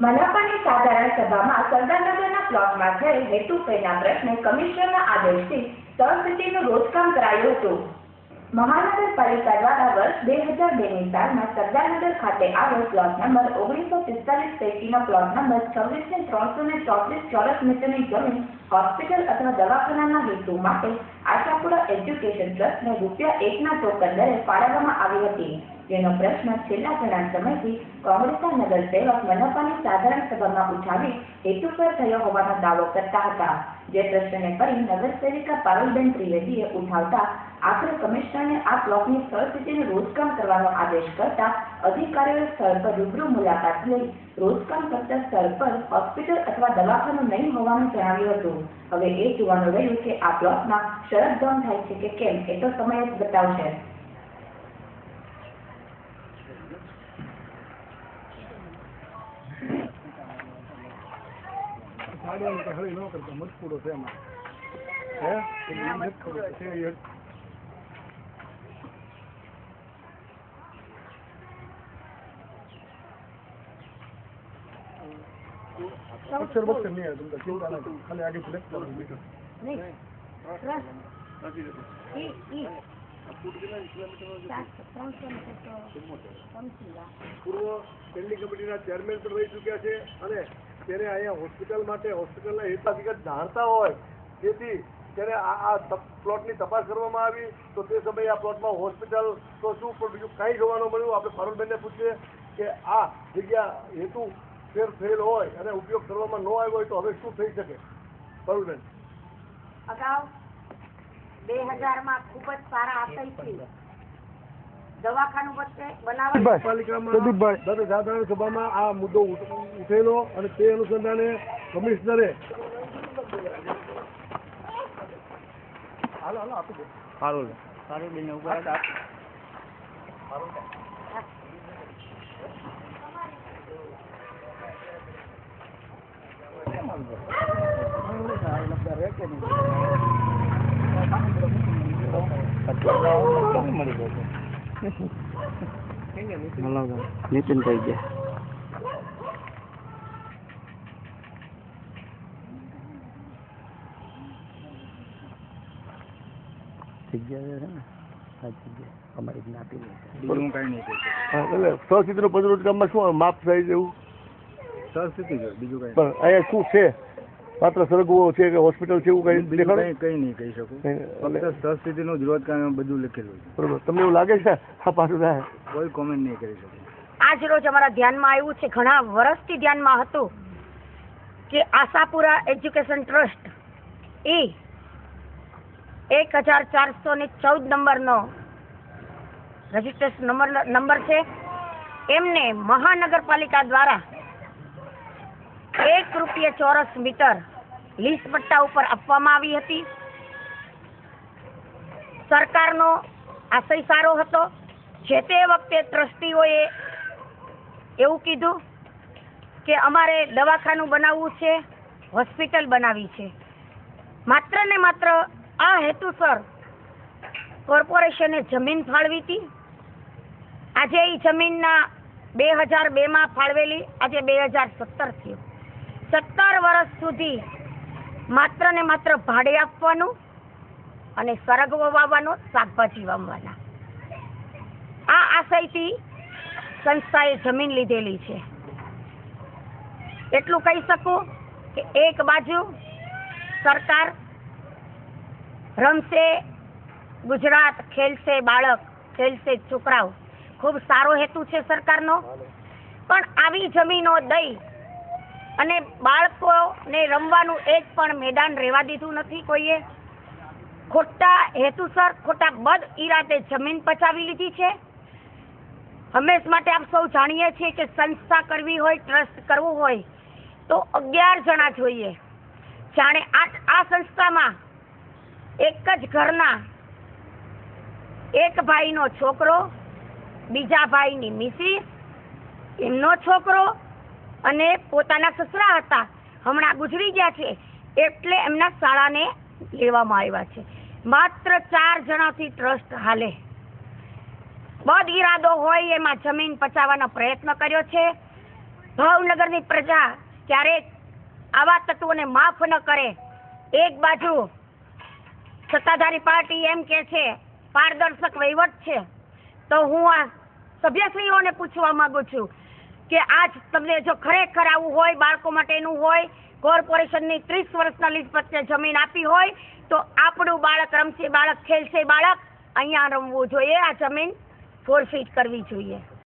મનપાની સાધારણ સભામાં સરદારનગરના પ્લોટમાં થયેલ હેતુફેરના પ્રશ્ને કમિશનરના આદેશથી તળસીટીનું રોજકામ કરાયું હતું. મહાનગરપાલિકા દ્વારા વર્ષ બે હજાર બેની સાલમાં સરદારનગર ખાતે આવેલ પ્લોટ નંબર ઓગણીસો પિસ્તાલીસ પૈકીનો પ્લોટ નંબર છવ્વીસ ને ત્રણસો ને ચોત્રીસ ચોરસ મીટરની જમીન હોસ્પિટલ અથવા દવાખાનાના હેતુ માટે આશાપુરા એજ્યુકેશન ટ્રસ્ટને રૂપિયા એકના ટોકન દરે ફાળવવામાં આવી હતી. જેનો પ્રશ્ન છેલ્લા ઘણા સમયથી કોંગ્રેસના નગરસેવક મનપાની સાધારણ સભામાં ઉઠાવી હેતુસર થયો હોવાનો દાવો કરતા હતા. જે પ્રશ્નને ફરી નગરસેવિકા પારુલબેન ત્રિવેદીએ ઉઠાવતા, આખરે કમિશનરને આ બ્લોકની સ્થળ સ્થિતિનું રોજકામ કરવાનો આદેશ કરતા અધિકારીઓ સ્થળ પર રૂબરૂ મુલાકાત લઈ રોજકામ કરતા સ્થળ પર હોસ્પિટલ અથવા દવાખાનું નહીં હોવાનું જણાવ્યું હતું. હવે એ જોવાનું રહ્યું કે આ બ્લોકમાં શરત ભંગ થાય છે કે કેમ, એ તો સમય જ બતાવશે. સાડવાની તો હળી ન કરતો મજકૂરો છે એમાં. હે? એ નથી છે. અક્ષર બક્ષર નહીં આવે તમને ચિંતા ખાલી આગે સિલેક્ટ કરો મીટર પૂર્વ સ્ટેન્ડિંગ કમિટીના ચેરમેન પણ રહી ચૂક્યા છે અને તેને અહીંયા હોસ્પિટલ માટે હોસ્પિટલના હિતાધિકાર જાણતા હોય, તેથી ત્યારે આ આ પ્લોટની તપાસ કરવામાં આવી, તો તે સમયે આ પ્લોટમાં હોસ્પિટલ તો શું પણ બીજું કાંઈ જોવાનું મળ્યું. આપણે ફારૂલબેનને પૂછીએ કે આ જગ્યા હેતુ ફેર થયેલ હોય અને ઉપયોગ કરવામાં ન આવ્યો હોય તો હવે શું થઈ શકે? ફારૂલબેન અગાઉ બે હજારમાં ખૂબ જ સારા આશયથી દવાખાનું સભામાં આ મુદ્દો ઉઠેલો અને તે અનુસંધાને કમિશનરે હાલો હાલો આપી સારું સારું બેન ઉપર નીતિન મળી ગયા જગ્યા છે ને આ જગ્યા અમારી જ્ઞાતિની બીજું કઈ નહીં કહી હા, એટલે સહસ્થિતિનો પંચરોજ કામમાં શું માપ થાય એવું? સહસ્થિતિ છે બીજું કઈ પણ અહીંયા શું છે? માત્ર સરગવો છે કે હોસ્પિટલ છે એવું કઈ બીજું કઈ નહીં કહી શકું. ફક્ત સહસ્થિતિનું જ રોજગાર બધું લખેલું છે. બરોબર. તમને એવું લાગે છે? આ પાછું થાય. કોઈ કોમેન્ટ નહીં કરી શકું. આજ રોજ અમારા ધ્યાનમાં આવ્યું છે ઘણા વર્ષથી ધ્યાનમાં હતું કે આશાપુરા એજ્યુકેશન ટ્રસ્ટ એ એક હજાર ચારસો ને ચૌદ નંબરનો રજીસ્ટ્રેશન નંબર નંબર છે. એમને મહાનગરપાલિકા દ્વારા એક રૂપિયા ચોરસ મીટર લીસ પટ્ટા ઉપર આપવામાં આવી હતી. સરકારનો આશય સારો હતો. જે તે વખતે ટ્રસ્ટીઓએ એવું કીધું કે અમારે દવાખાનું બનાવવું છે, હોસ્પિટલ બનાવી છે. માત્ર ને માત્ર આ હેતુસર કોર્પોરેશને જમીન ફાળવી હતી. આજે એ જમીનના બે હજાર બેમાં ફાળવેલી, આજે બે હજાર સત્તર થયું. સત્તર વર્ષ સુધી માત્ર ને માત્ર ભાડે આપવાનું અને સરગવો વાવવાનો, શાકભાજી વાવવાના. આ આશયથી સંસ્થાએ જમીન લીધેલી છે. એટલું કહી શકું કે એક બાજુ સરકાર રમશે, ગુજરાત ખેલશે, બાળક ખેલશે, છોકરાઓ. ખૂબ સારો હેતુ છે સરકારનો. પણ આવી જમીનો દઈ અને બાળકોને રમવાનું એક પણ મેદાન રહેવા દીધું નથી કોઈએ. ખોટા હેતુસર, ખોટા બદ ઈરાદે જમીન પચાવી લીધી છે. હંમેશ માટે આપ સૌ જાણીએ છીએ કે સંસ્થા કરવી હોય, ટ્રસ્ટ કરવું હોય, તો અગિયાર જણા જોઈએ. જાણે આઠ આ સંસ્થામાં એક જ ઘરના એક ભાઈનો છોકરો, બીજા ભાઈની મિસિસ, એમનો છોકરો અને પોતાના સસરા હતા. હમણાં ગુજરી ગયા છે. એટલે એમના શાળાને લેવામાં આવ્યા છે. માત્ર ચાર જણાથી ટ્રસ્ટ હાલે. બદ ઈરાદો હોય એમાં જમીન પચાવવાનો પ્રયત્ન કર્યો છે. ભાવનગરની પ્રજા ક્યારેક આવા તત્વોને માફ ન કરે. એક બાજુ સત્તાધારી પાર્ટી એમ કે છે, પારદર્શક વહીવટ છે. તો હું આ સભ્યશ્રીઓને પૂછવા માંગુ છું કે આજ તમને જો ખરેખર આવું હોય, બાળકો માટેનું હોય, કોર્પોરેશનની ત્રીસ વર્ષના લીઝ પ્રત્યે જમીન આપી હોય, તો આપણું બાળક રમશે, બાળક ખેલશે, બાળક અહીંયા રમવું જોઈએ. આ જમીન ફોરફીટ કરવી જોઈએ.